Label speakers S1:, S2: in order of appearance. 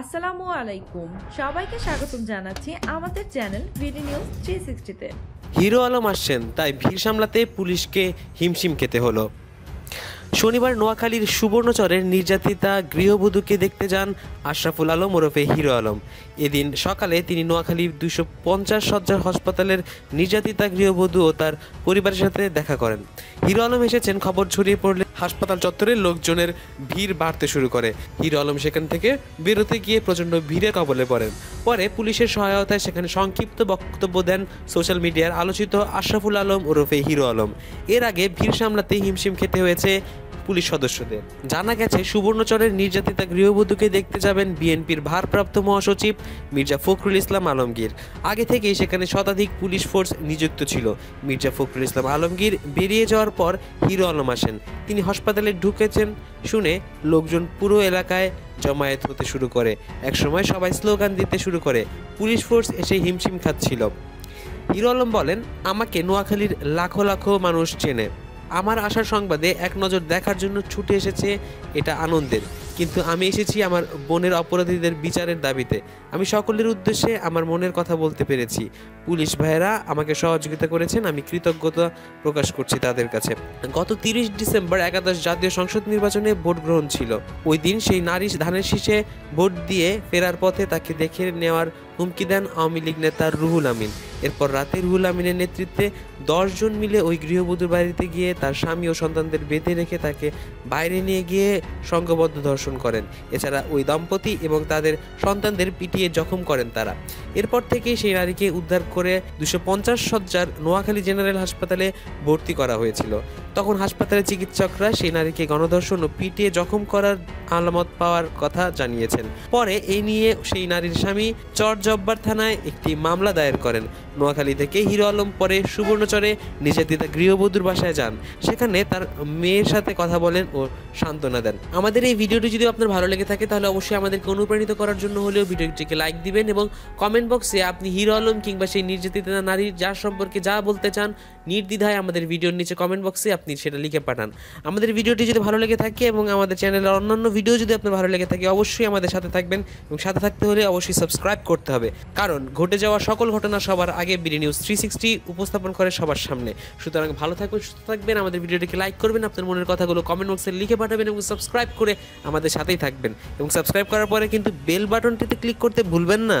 S1: আসসালামু আলাইকুম। সবাইকে স্বাগতম জানাচ্ছি আমাদের চ্যানেল ভিডি নিউজ থ্রি সিক্সটিতে
S2: হিরো আলম আসছেন, তাই ভিড় সামলাতে পুলিশকে হিমশিম খেতে হলো। শনিবার নোয়াখালীর সুবর্ণচরের নির্যাতিতা গৃহবধূকে দেখতে যান আশরাফুল আলম ওরফে হিরো আলম। এদিন সকালে তিনি নোয়াখালীর দুশো পঞ্চাশ সজ্জার হাসপাতালের নির্যাতিতা গৃহবধূ ও তার পরিবারের সাথে দেখা করেন। হিরো আলম এসেছেন, খবর ছড়িয়ে পড়লে হাসপাতাল চত্বরে লোকজনের ভিড় বাড়তে শুরু করে। হিরো আলম সেখান থেকে বেরোতে গিয়ে প্রচণ্ড ভিড়ে কবলে পড়েন। পরে পুলিশের সহায়তায় সেখানে সংক্ষিপ্ত বক্তব্য দেন সোশ্যাল মিডিয়ার আলোচিত আশরাফুল আলম ওরফে হিরো আলম। এর আগে ভিড় সামলাতে হিমশিম খেতে হয়েছে পুলিশ সদস্যদের। জানা গেছে, সুবর্ণচরের নির্যাতিতা গৃহবধূকে দেখতে যাবেন বিএনপির ভারপ্রাপ্ত মহাসচিব মির্জা ফখরুল ইসলাম আলমগীর। আগে থেকেই সেখানে শতাধিক পুলিশ ফোর্স নিযুক্ত ছিল। মির্জা ফখরুল ইসলাম আলমগীর বেরিয়ে যাওয়ার পর হিরো আলম আসেন। তিনি হাসপাতালে ঢুকেছেন শুনে লোকজন পুরো এলাকায় জমায়েত হতে শুরু করে। একসময় সবাই স্লোগান দিতে শুরু করে, পুলিশ ফোর্স এসে হিমশিম খাচ্ছিল। হিরো আলম বলেন, আমাকে নোয়াখালীর লাখো লাখো মানুষ চেনে। আমার আসার সংবাদে এক নজর দেখার জন্য ছুটে এসেছে এটা আনন্দের। কিন্তু আমি এসেছি আমার বোনের অপরাধীদের বিচারের দাবিতে। আমি সকলের উদ্দেশ্যে আমার মনের কথা বলতে পেরেছি। পুলিশ ভাইয়েরা আমাকে সহযোগিতা করেছেন, আমি কৃতজ্ঞতা প্রকাশ করছি তাদের কাছে। গত তিরিশ ডিসেম্বর একাদশ জাতীয় সংসদ নির্বাচনে ভোট গ্রহণ ছিল। ওই দিন সেই নারী ধানের শীষে ভোট দিয়ে ফেরার পথে তাকে দেখে নেওয়ার হুমকি দেন আওয়ামী লীগ নেতা রুহুল আমিন। এরপর রাতে রুহুল আমিনের নেতৃত্বে দশজন মিলে ওই গৃহবধূর বাড়িতে গিয়ে তার স্বামী ও সন্তানদের বেঁধে রেখে তাকে বাইরে নিয়ে গিয়ে সংঘবদ্ধ ধর্ষণ করেন। এছাড়া ওই দম্পতি এবং তাদের সন্তানদের পিটিয়ে জখম করেন তারা। এরপর থেকেই সেই নারীকে উদ্ধার করে দুশো পঞ্চাশ সজ্জার নোয়াখালী জেনারেল হাসপাতালে ভর্তি করা হয়েছিল। তখন হাসপাতালে চিকিৎসকরা সেই নারীকে গণধর্ষণ ও পিটিয়ে জখম করার আলামত পাওয়ার কথা জানিয়েছেন। পরে এই নিয়ে সেই নারীর স্বামী চর জব্বার থানায় একটি মামলা দায়ের করেন। নোয়াখালী থেকে হিরো আলম পরে সুবর্ণচরে নির্যাতিতা গৃহবধূর বাসায় যান। সেখানে তার মেয়ের সাথে কথা বলেন ও সান্ত্বনা দেন। আমাদের এই ভিডিওটি যদি আপনার ভালো লেগে থাকে তাহলে অবশ্যই আমাদেরকে অনুপ্রাণিত করার জন্য হলেও ভিডিওটিকে লাইক দিবেন এবং কমেন্ট বক্সে আপনি হিরো আলম কিংবা সেই নির্যাতিতা নারীর যার সম্পর্কে যা বলতে চান, নির্দ্বিধায় আমাদের ভিডিওর নিচে কমেন্ট বক্সে আপনি সেটা লিখে পাঠান। আমাদের ভিডিওটি যদি ভালো লেগে থাকে এবং আমাদের চ্যানেলের অন্যান্য ভিডিও যদি আপনার ভালো লেগে থাকে, অবশ্যই আমাদের সাথে থাকবেন এবং সাথে থাকতে হলে অবশ্যই সাবস্ক্রাইব করতে হবে। কারণ ঘটে যাওয়া সকল ঘটনা সবার আগে বিডি নিউজ থ্রি সিক্সটি উপস্থাপন করে সবার সামনে। সুতরাং ভালো থাকবেন সুস্থ থাকবেন, আমাদের ভিডিওটিকে লাইক করবেন, আপনার মনের কথাগুলো কমেন্ট বক্সে লিখে পাঠাবেন এবং সাবস্ক্রাইব করে আমাদের সাথেই থাকবেন। এবং সাবস্ক্রাইব করার পরে কিন্তু বেল বাটনটিতে ক্লিক করতে ভুলবেন না।